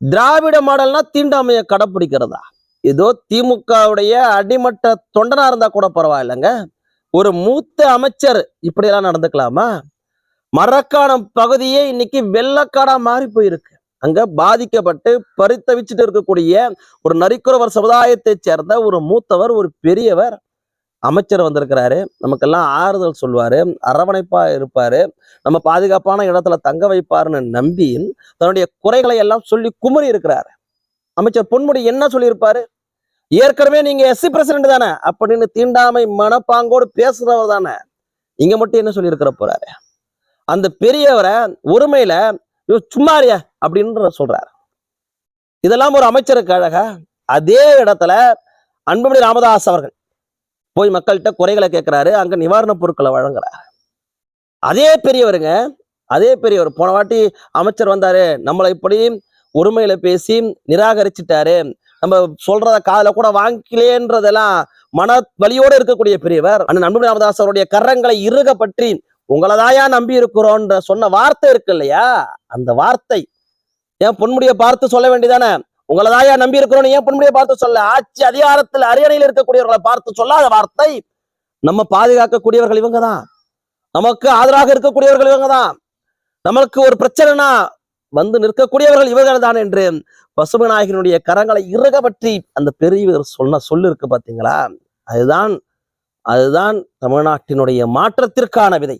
திராவிட மாடல்னா தீண்டாமையை கடைப்பிடிக்கிறதா? ஏதோ திமுகவுடைய அடிமட்ட தொண்டனா இருந்தா கூட பரவாயில்லைங்க. ஒரு மூத்த அமைச்சர் இப்படியெல்லாம் நடந்துக்கலாமா? மரக்காணம் பகுதியே இன்னைக்கு வெள்ளக்காடா மாறி போயிருக்கு. அங்க பாதிக்கப்பட்டு பரித்தவிச்சுட்டு இருக்கக்கூடிய ஒரு நரிக்குறவர் சமுதாயத்தை சேர்ந்த ஒரு மூத்தவர் ஒரு பெரியவர் அமைச்சர் வந்திருக்கிறாரு. நமக்கெல்லாம் ஆறுதல் சொல்வார் அரவணைப்பா இருப்பாரு. நம்ம பாதுகாப்பான இடத்துல தங்க வைப்பாருன்னு நம்பி தன்னுடைய குறைகளை எல்லாம் சொல்லி குமரி இருக்கிறாரு. அமைச்சர் பொன்முடி என்ன சொல்லியிருப்பாரு? ஏற்கனவே நீங்க எஸ்சி பிரசிடென்ட் தானே அப்படின்னு தீண்டாமை மனப்பாங்கோடு பேசுறவர் தானே. இங்க மட்டும் என்ன சொல்லியிருக்கிற போறாரு? அந்த பெரியவரை ஒருமையில "ஐயோ, அப்படின்ற அப்படின்னு சொல்றாரு. இதெல்லாம் ஒரு அமைச்சருக்கு அழகா அதே இடத்துல அன்புமணி ராமதாஸ் அவர்கள் போய் மக்கள்கிட்ட குறைகளை கேட்குறாரு அங்க நிவாரணப் பொருட்களை வழங்குறாரு. அதே பெரியவருங்க அதே பெரியவர். போன வாட்டி அமைச்சர் வந்தாரு. நம்மளை இப்படி ஒருமையில பேசி நிராகரிச்சிட்டாரு. நம்ம சொல்றத காதல கூட வாங்கிக்கலேன்றதெல்லாம் மன வலியோடு இருக்கக்கூடிய பெரியவர். அண்ணன் அன்புமணி ராமதாஸ் அவருடைய கரங்களை இறுக பற்றி உங்களதாயா நம்பி இருக்கிறோன்ற சொன்ன வார்த்தை இருக்கு இல்லையா? அந்த வார்த்தை. ஏன் பொன்முடியை பார்த்து சொல்ல வேண்டியதானே? உங்களதாயா நம்பி இருக்கிறோம் ஏன் பொன்முடியை பார்த்து சொல்ல. ஆட்சி அதிகாரத்தில் அரியணையில் இருக்கக்கூடியவர்களை பார்த்து சொல்லாத வார்த்தை நம்ம பாதுகாக்கக்கூடியவர்கள் இவங்க தான் நமக்கு ஆதரவாக இருக்கக்கூடியவர்கள் இவங்க தான் நமக்கு ஒரு பிரச்சனைனா வந்து நிற்கக்கூடியவர்கள் இவர்கள் தான் என்று பசுமநாயகனுடைய கரங்களை இறுக பற்றி அந்த பெரியவர் சொன்ன சொல்லு இருக்கு பாத்தீங்களா? அதுதான் அதுதான் தமிழ்நாட்டினுடைய மாற்றத்திற்கான விதை.